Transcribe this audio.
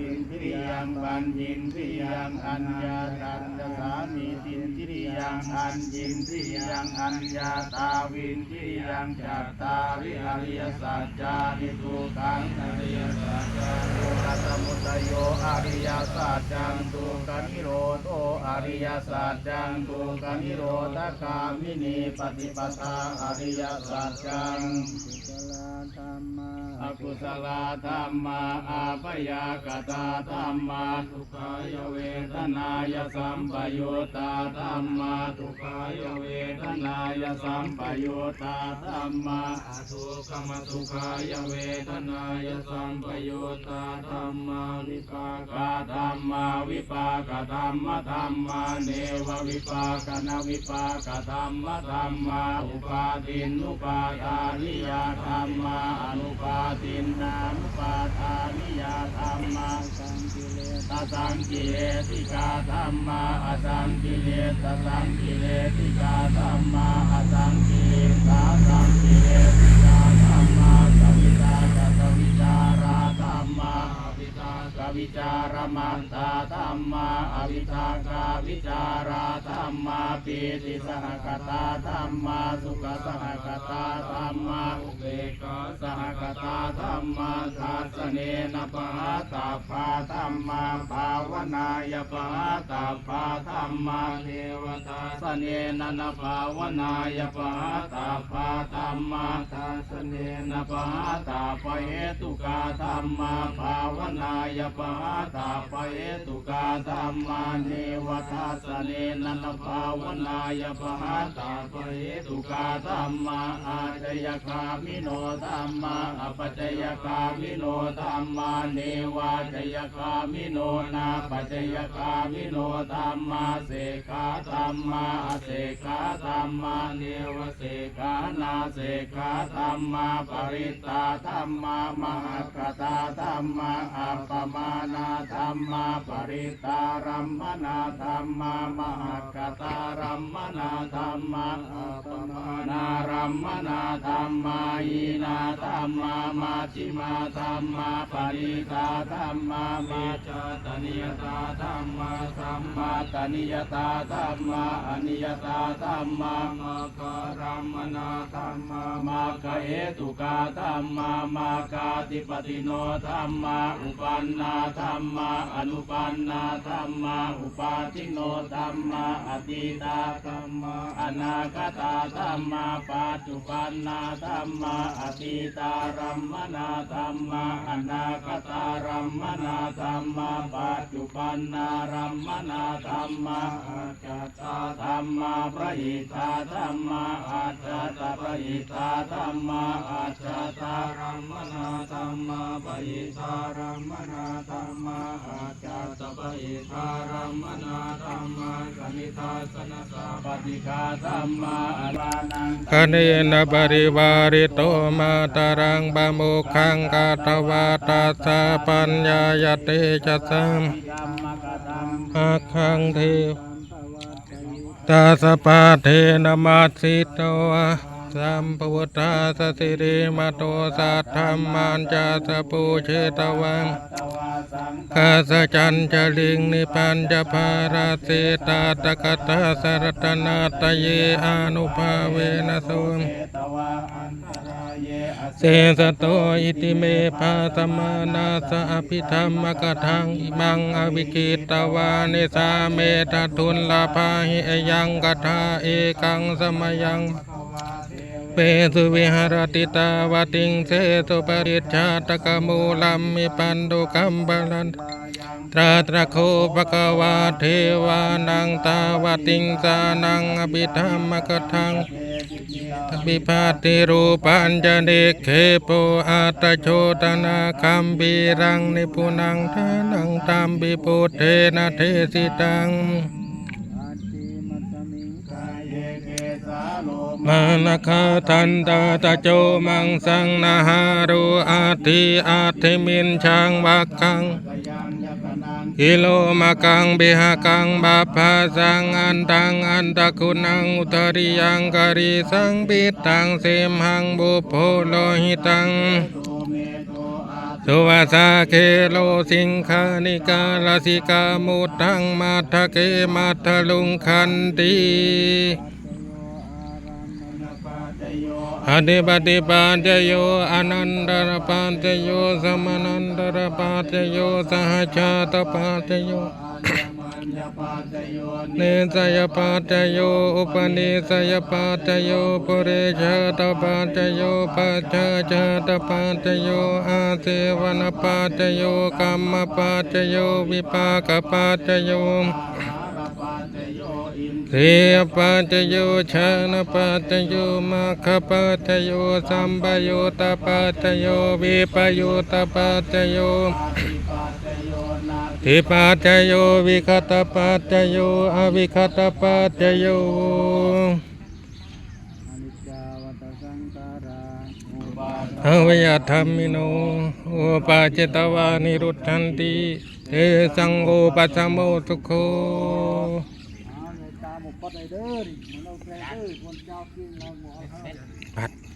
ตินทิริยังปัญญินทิริยังอัญญาตันตสามีตินทิริยังอัญญินทิริยังอัญญาตาวินทิริยังจัตตาริอริยสัจจานิทุขังอริยสัจจานุปัสสมุตโยอริยสัจจังทุกขนิโรโธอริยสัจจังทุกขนิโรธคามินีปฏิปทาอริยสัจจังอกุศลธรรมาอาปยากตาธรรมาทุกขายเวทนายสัมปโยตาธรรมาทุกขายเวทนายสัมปโยตาธรรมาอทุกขมสุขายเวทนายสัมปโยตาธรรมาวิปากาธรรมาวิปากธรรมธรรมาเนววิปากนวิปากธรรมธรรมาอุปาทินุปาทานิยธรรมาอนุปาทินนานุปาทานิยธรรมาสังกิเลสสังกิเลติกาธรรมาอสังกิเลสสังกิเลติกาธรรมาอสังกิเลสสังกิเลติกาธรรมาสวิตากสวิจาราธรรมาอวิตากวิจารมันตาธรรมาอวิตากาวิจารา ธรรมาปีติสหกตาธรรมาสุขสหกตาธรรมาอุเบกขาสหกตาธรรมาทัสเนนปะหาตาภาธรรมาภาวนายปะหาตาภาธรรมาเทวตาสเนนนะภาวนายปะหาตาภาธรรมาทัสเนนปะหาตาปะเหตุกาธรรมาภาวนายปะหาตาปะเหตุกาธรรมาเนวทัสเนนนภาวนายปะหาตาปะเหตุกาธรรมาอาจยคามิโนธรรมาอปัจยคามิโนธรรมาเนวาจยคามิโนนาปัจยคามิโนธรรมาเสขาธรรมาเสขาธรรมาเนวเสขานาเสขาธรรมาปริตตาธรรมามหกตาธรรมาอัปปมานาธรรมาปริตตารัมมนาธรรมามหกตารัมมนาธรรมาอัปมานารัมมนาธรรมาอินาธรรมามาจิมาธรรมาปริตาธรรมามาจตนิยตาธรรมาสัมมาตนิยตาธรรมาอนิยตาธรรมามาการัมมนาธรรมามาคเหตุกาธรรมามาคาติปติโนธรรมาอุปันนาธรรมาอนุปันนาธรรมาอุปาทิโนธรรมาติตาธรรมาอนาคตาธรรมาปัจจุปันนาธรรมาอติตารัมมนาธรรมาอนาคตารัมมนาธรรมาปัจจุปันนารัมมนาธรรมาอาจตาธรรมาพระอิทาธรรมาอาจตาพระอิทาธรรมาอาจตารัมมนาธรรมพระอิทารัมมนาธรรมาอาจต อิทารัมมนาธรรมาสนิทาสนสาปฏิฆาธรรมาอรานังคเนนะบริวาริโตมาตารังบามุขังกาตวาตาสาปัญญายเตจะสัมอาคังเทวตาสปาเทนมาสิโต สัมปวุตตาสสิริมาโตสัทธรรมันจาสปูเชตวังกาสจันจลิงนิปัญจภาราเสตาตกตาสรตนาตเยอนุภาเวนะโสมเสสโตอิติเมภาสมานาสอภิธรรมกทังอิมังอวิกิตวานิสาเมตทุนลาภาหิยังกถาเอกังสมยังเปสุวิหารติตาวติงเสตุปริชาตกมูลัมมิปันดุกัมบาลันตราตระโคปะกวาเทวานังตาวติงสานังอภิธรรมกทังทบิภาติรูปัญจเนเคโปอาตโชตนาคัมบีรังนิพุนังทานังตัมบิปุเทนะเทสิตัง มานะคาทันตาตะโจมังสังนาหารุอาทิอาทิมินชังวักขังกิโลมากังบิหกังบาภาสังอันตังอันตะคุณังอุตริยังกริสังปิตังเสมหังบุโพโลหิตังสุวาสาเคโลสิงคานิกาลสิกามุตังมาทะเกมาทะลุงคันตี อธิปติปัจจโยอนันตระปัจจโยสมนันตระปัจจโยสหชาตปัจจโยเนสยปัจจโยอุปนิสยปัจจโยปุเรชาตปัจจโยปัจจชาตปัจจโยอาเสวนปัจจโยกรรมปัจจโยวิปากปัจจโย เสียปัจจโยชานปัจจโยมัคปัจจโยสัมปโยตปัจจโยวิปโยตปัจจโยทิปัจจโยวิคตปัจจโยอวิคตปัจจโยอวยธรรมิโนโอปาจิตวานิรุตทันติเอสังโฆปัสสโมสุโข ตาหมกปัดไอเด้อนี่มันเอาแกเด้อคนเจ้ากินเราหมอเอาปัด